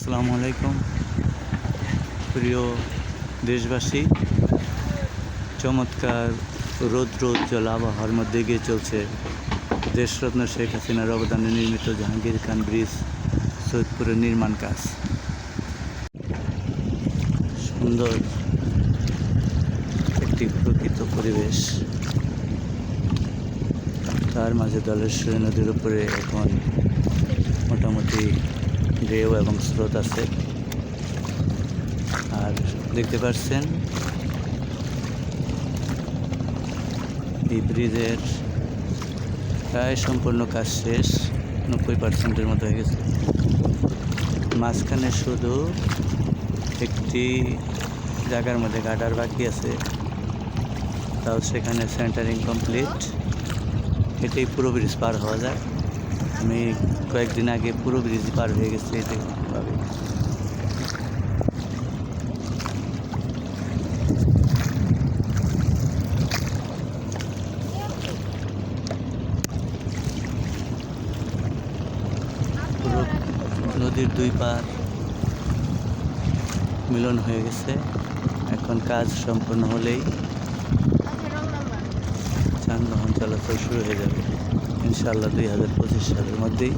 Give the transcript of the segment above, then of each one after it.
আসসালামু আলাইকুম। প্রিয় দেশবাসী, চমৎকার রৌদ্র উজ্জ্বল আবহাওয়ার মধ্যে গিয়ে চলছে দেশরত্ন শেখ হাসিনার অবদানে নির্মিত জাহাঙ্গীর খান ব্রিজ সৈয়দপুরের নির্মাণ কাজ। সুন্দর একটি প্রকৃত পরিবেশ। তার মাঝে দলেশ্বরী নদীর উপরে এখন মোটামুটি ঢেউ এবং স্রোত আছে। আর দেখতে পাচ্ছেন ব্রিজের প্রায় সম্পূর্ণ কাজ শেষ, নব্বই পার্সেন্টের মতো হয়ে গেছে। মাঝখানে শুধু একটি জায়গার মধ্যে গাডার বাকি আছে। তাও সেখানে সেন্টারিং কমপ্লিট এটাই পুরো ব্রিজ পার হওয়া যায় আমি কয়েকদিন আগে পুরো ব্রিজ পার হয়ে গেছি পুরো নদীর দুই পার মিলন হয়ে গেছে। এখন কাজ সম্পন্ন হলেই চলাচল শুরু হয়ে যাবে। ইনশাল্লাহ দুই হাজার পঁচিশ সালের মধ্যেই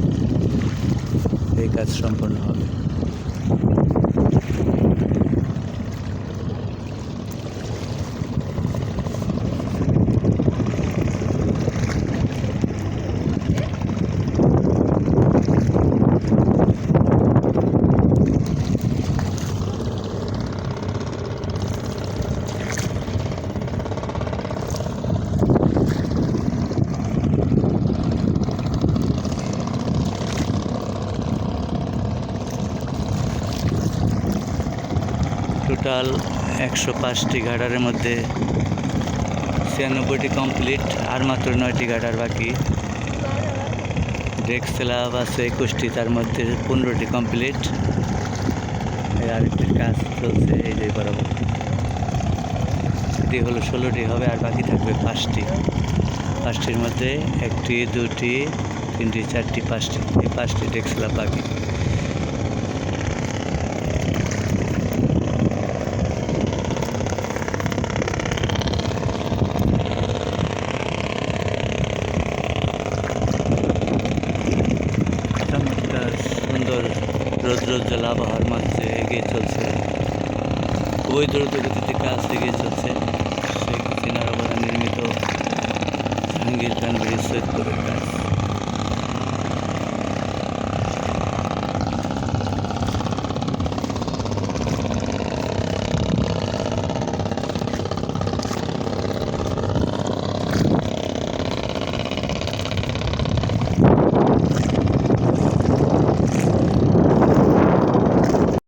এই কাজ সম্পন্ন হবে। টোটাল একশো পাঁচটি গাডারের মধ্যে ছিয়ানব্বইটি কমপ্লিট, আর মাত্র নয়টি গাডার বাকি। ডেক স্ল্যাব আছে একুশটি, তার মধ্যে পনেরোটি কমপ্লিট। আরেকটির কাজ চলছে, এই যে বরাবর। এটি হলো ষোলোটি হবে, আর বাকি থাকবে পাঁচটি। পাঁচটির মধ্যে একটি, দুটি, তিনটি, চারটি, পাঁচটি। এই পাঁচটি ডেক স্ল্যাব বাকি চমৎকার সুন্দর রৌদ্রোজ্জ্বল আবহাওয়ার মাঝে এগিয়ে চলছে। খুবই দ্রুত গতিতে কাজ এগিয়ে চলছে। শেখ হাসিনার অবদান নির্মিত জাহাঙ্গীর খান ব্রিজ সৈয়দপুরের কাজ।